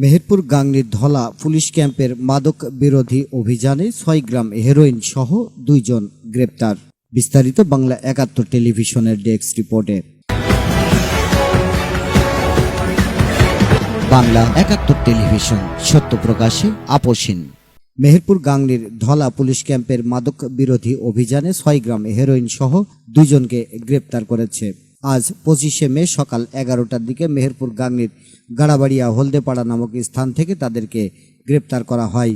Meherpur গাংনির Dhola police ক্যাম্পের মাদক বিরোধী অভিযানে ছয় গ্রাম হেরোইন সহ দুইজন গ্রেপ্তার। বিস্তারিত বাংলা একাত্তর টেলিভিশনের ডেস্ক রিপোর্টে। বাংলা একাত্তর টেলিভিশন, সত্য প্রকাশে আপোষহীন মেহেরপুর গাংনির ধলা পুলিশ ক্যাম্পের মাদক বিরোধী অভিযানে ছয় গ্রাম হেরোইন সহ দুইজনকে গ্রেপ্তার করেছে। আজ পঁচিশে মে সকাল এগারোটার দিকে মেহেরপুর গাংনীর গাড়াবাড়িয়া হলদেপাড়া নামক স্থান থেকে তাদেরকে গ্রেপ্তার করা হয়।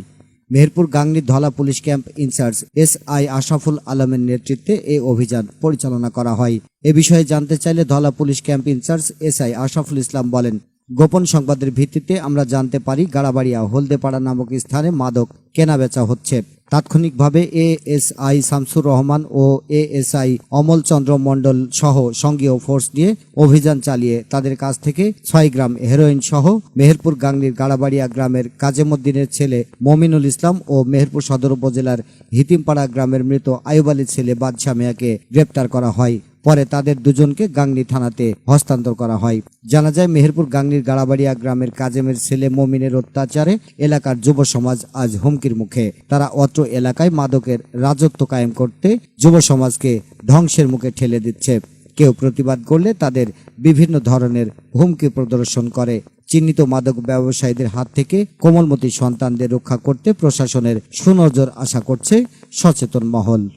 Meherpur গাংনীর Dhala police camp incharge S I Ashraful আলমের নেতৃত্বে এই অভিযান পরিচালনা করা হয়। এ বিষয়ে জানতে চাইলে Dhala police camp incharge S I Ashraful Islam বলেন, গোপন সংবাদের ভিত্তিতে আমরা জানতে পারি গাড়াবাড়িয়া হলদেপাড়া নামক স্থানে মাদক কেনাবেচা হচ্ছে। তাৎক্ষণিকভাবে ASI S I Shamsur Rahman O ASI S I Amal Chandra Mandal সহ সঙ্গীয় ফোর্স নিয়ে অভিযান চালিয়ে তাদের কাছ থেকে ছয় গ্রাম হেরোইন সহ মেহেরপুর গাংনির গাড়াবাড়িয়া গ্রামের কাজেমুদ্দিনের ছেলে মমিনুল ইসলাম ও মেহেরপুর সদর উপজেলার হিতিমপাড়া গ্রামের মৃত আয়ুব আলীর ছেলে বাদশাহ মিয়াকে গ্রেপ্তার করা হয়। পরে তাদের দুজনকে গাংনী থানাতে হস্তান্তর করা হয়। জানা যায়, মেহেরপুর গাংনির গাড়াবাড়িয়া গ্রামের কাজেমের ছেলে মমিনের অত্যাচারে এলাকার যুব সমাজ আজ হুমকির মুখে। তারা অত্র এলাকায় মাদকের রাজত্ব কায়েম করতে যুব সমাজকে ধ্বংসের মুখে ঠেলে দিচ্ছে। কেউ প্রতিবাদ করলে তাদের বিভিন্ন ধরনের হুমকি প্রদর্শন করে। চিহ্নিত মাদক ব্যবসায়ীদের হাত থেকে কোমলমতি সন্তানদের রক্ষা করতে প্রশাসনের সুনজর আশা করছে সচেতন মহল।